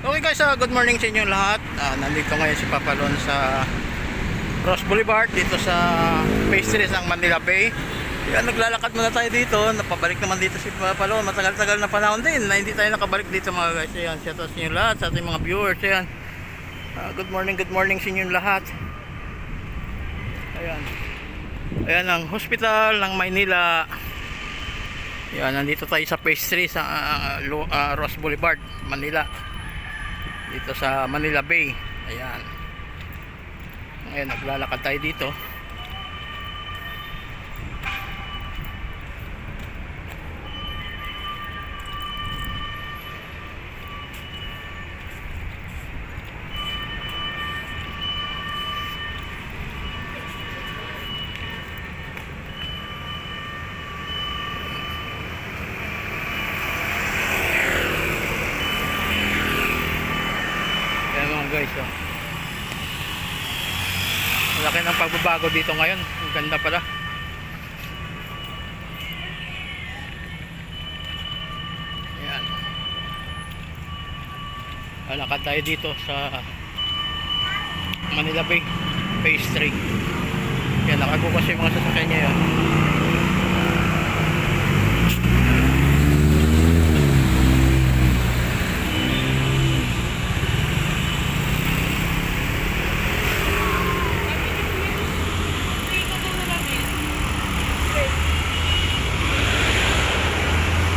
Okay guys, ah, good morning sa inyo lahat. Ah, nandito ngayon si Papalon sa Ross Boulevard dito sa Pastries ng Manila Bay. Yan, naglalakad muna tayo dito. Napabalik naman dito si Papalon. Matagal-tagal na panahon din na hindi tayo nakabalik dito mga guys. Ayan, shout out sa inyo lahat, sa ating mga viewers. Ayan. Ah, good morning, good morning sa inyo lahat. Ayan. Ayan ang hospital ng Maynila. Yan, nandito tayo sa pastry sa Lo- ah, Ross Boulevard, Manila. Dito sa Manila Bay. Ayan. Ngayon, naglalakad tayo dito. Ayan mga guys, oh. Malaki pagbabago dito ngayon. Ang ganda pala. Ayan. Lalakad tayo dito sa Manila Bay Phase 3. Yan, nakago kasi mga sasakyan niya yun.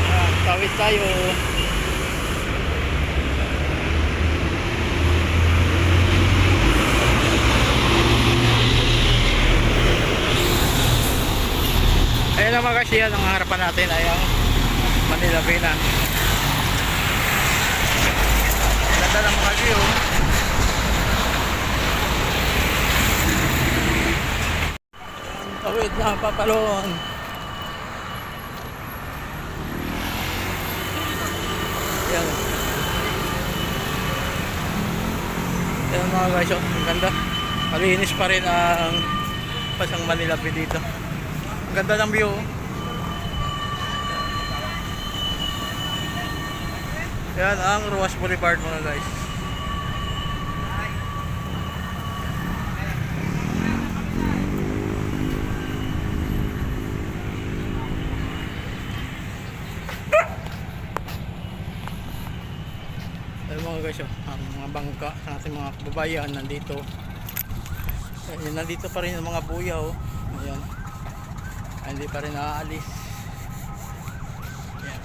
Ayan, tawid tayo. Ayan na mga kasi yan ang harapan natin ay ang Manila Bay na. Ganda ng mga view. Tawid na papalon. Yan. Yan mga guys, oh, ang ganda. Malinis pa rin ang pasang Manila Bay dito. Ganda ng view. oh. Yan ang Ruas Boulevard mga guys. Ayun mga guys, oh, mga bangka sa ating mga kababayan nandito. Ayun, nandito pa rin ang mga buyaw. Ayan. Hindi pa rin naaalis. Ayan.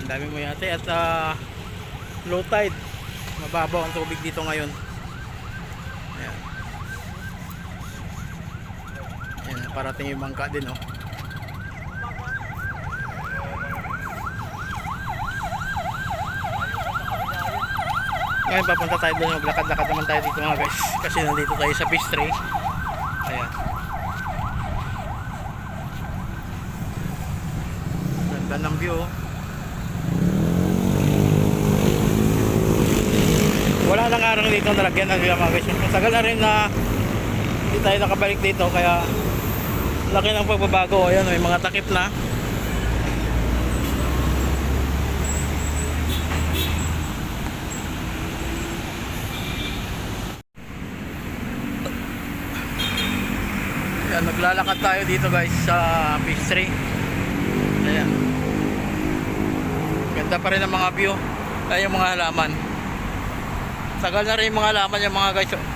Ang dami mo yate at ah, low tide. Mababaw ang tubig dito ngayon. Ayan. Ayan, parating yung bangka din oh. Ngayon papunta tayo doon, maglakad-lakad naman tayo dito mga guys. Kasi nandito tayo sa pastry. Ayan. Ganda view. oh. Wala nang arang dito nalagyan ng mga guys. Matagal na rin na hindi tayo nakabalik dito kaya laki ng pagbabago. Ayan, may mga takip na. Ayan, naglalakad tayo dito guys sa pastry. Ayan. Ganda pa rin ang mga view. Ay yung mga halaman. Tagal na rin yung mga halaman yung mga guys.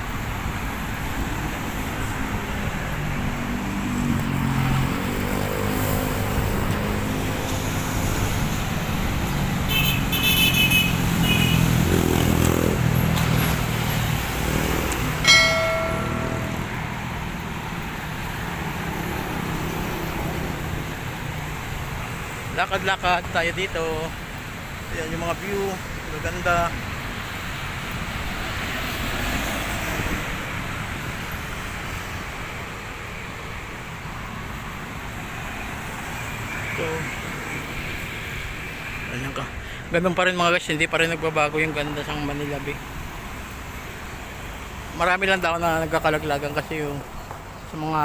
Lakad-lakad tayo dito. Ayan yung mga view. Maganda. So, ayan ka. Ganun pa rin mga guys, hindi pa rin nagbabago yung ganda sa Manila Bay. Marami lang daw na nagkakalaglagan kasi yung sa mga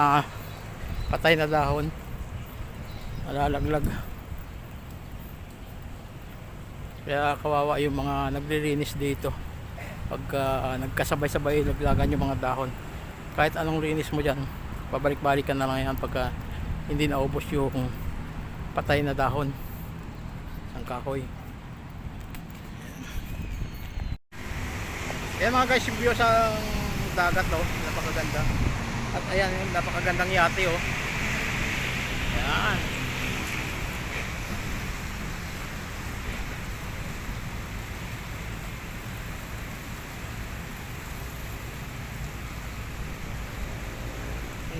patay na dahon. Nalalaglag. Kaya kawawa yung mga naglilinis dito. Pag ah, nagkasabay-sabay naglagan yung mga dahon. Kahit anong linis mo dyan, pabalik-balik ka na lang yan pagka hindi naubos yung patay na dahon ng kahoy. Yan mga guys, yung view sa dagat oh, napakaganda. At ayan, napakagandang yate oh. Yan. Ang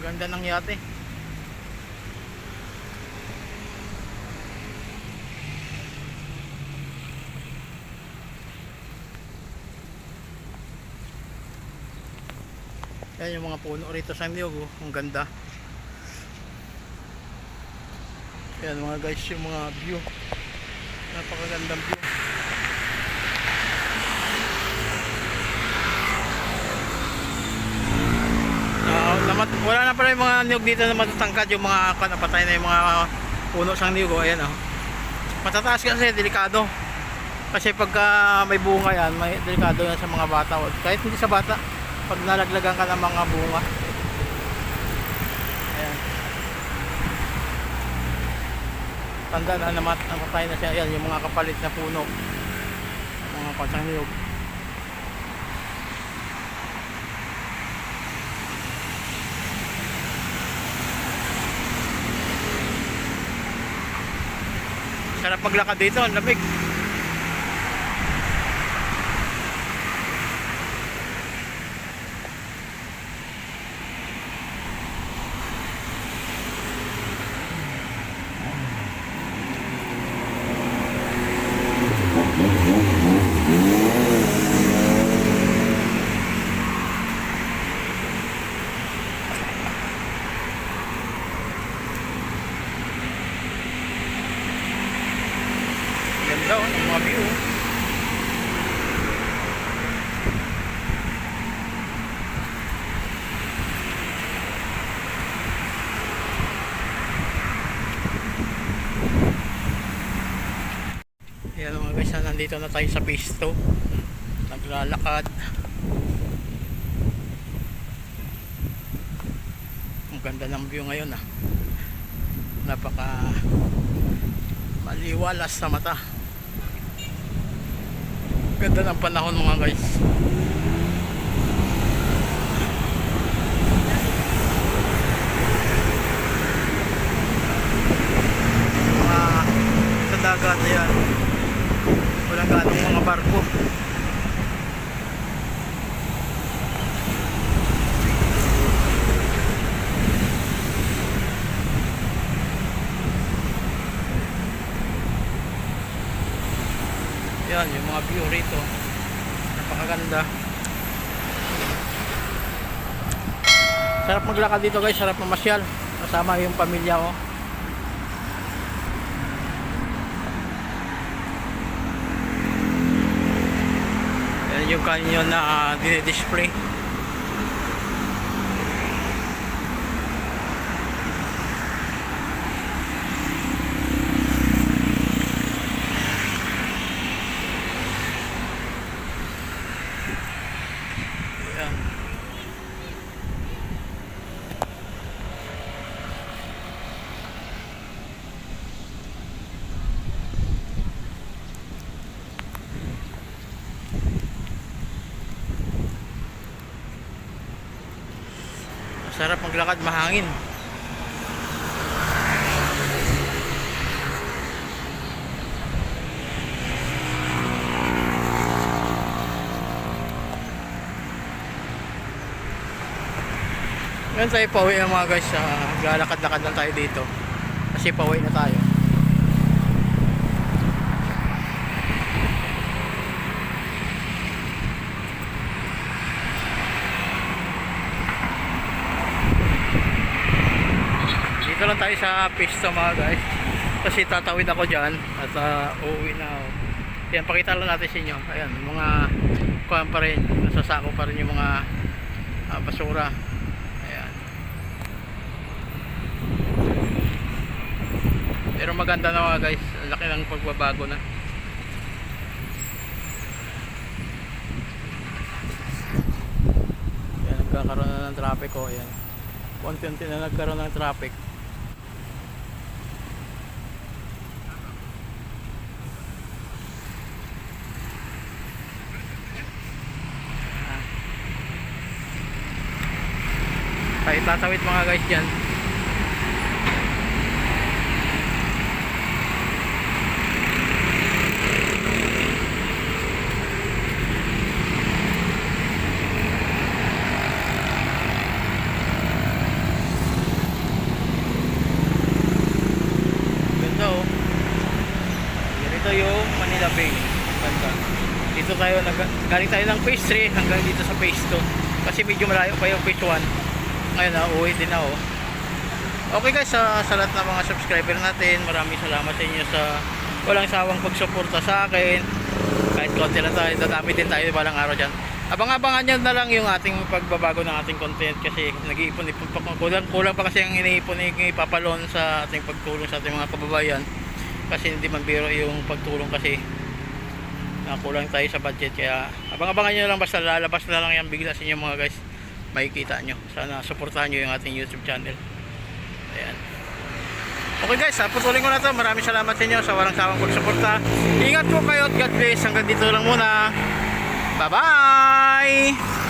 ganda ng yate. Yan yung mga puno rito sa Niyog, oh. ang ganda. Yan mga guys, yung mga view. Napakagandang view. Namat, wala na pala yung mga niyog dito na matatangkad yung mga kanapatay na yung mga puno sa niyog. Oh. Ayan, oh. Matataas kasi, delikado. Kasi pagka may bunga yan, may delikado yan sa mga bata. oh. Kahit hindi sa bata, pag nalaglagan ka ng mga bunga. Ayan. Tanda na naman, napatay na siya. Ayan, yung mga kapalit na puno. Mga pansang niyog. Sarap maglakad dito, ang lamig. Ganda oh, ng mga view. oh. Ayan mga guys, ah, nandito na tayo sa pisto. Naglalakad. Ang ganda ng view ngayon ah. Napaka maliwalas sa mata ganda ng panahon mga guys mga sa dagat yan walang ganong mga barko Yan, yung mga view rito. Napakaganda. Sarap maglakad dito guys, sarap mamasyal. Kasama yung pamilya ko. Yan yung kanyo na uh, display Yan. Sarap maglakad, mahangin. Ngayon tayo pauwi na mga guys. Uh, Lalakad-lakad lang tayo dito. Kasi pauwi na tayo. dito lang tayo sa pista mga guys. Kasi tatawid ako dyan at uh, uuwi na ako. Yan pakita lang natin sa inyo. Ayan mga kuhan pa rin. Nasasako pa rin yung mga uh, basura. Ayan. Pero maganda na mga guys. Laki ng pagbabago na. Ayan nagkakaroon na ng traffic oh. Ayan. Konti-unti na nagkaroon ng traffic. Tayo tatawid mga guys dyan. Ganda oh. Yung Manila Bay. Ganda. Dito tayo, galing tayo ng phase 3 hanggang dito sa phase 2. Kasi medyo malayo pa yung phase 1. Ngayon na, uwi din ako. Okay guys, sa, sa lahat ng mga subscriber natin, maraming salamat sa inyo sa walang sawang pagsuporta sa akin. Kahit konti lang tayo, dadami din tayo balang araw dyan. Abang-abangan nyo na lang yung ating pagbabago ng ating content kasi nag-iipon-ipon pa kulang, kulang pa kasi ang iniipon ni Papalon sa ating pagtulong sa ating mga kababayan kasi hindi man biro yung pagtulong kasi nakulang tayo sa budget kaya abang-abangan nyo lang basta lalabas na lang yan bigla sa inyo mga guys makikita nyo. Sana supportahan nyo yung ating youtube channel. Ayan. Okay guys ha, putulin ko na to. Maraming salamat sa inyo sa walang sawang pagsuporta. Ingat po kayo at God bless. Hanggang dito lang muna. Bye bye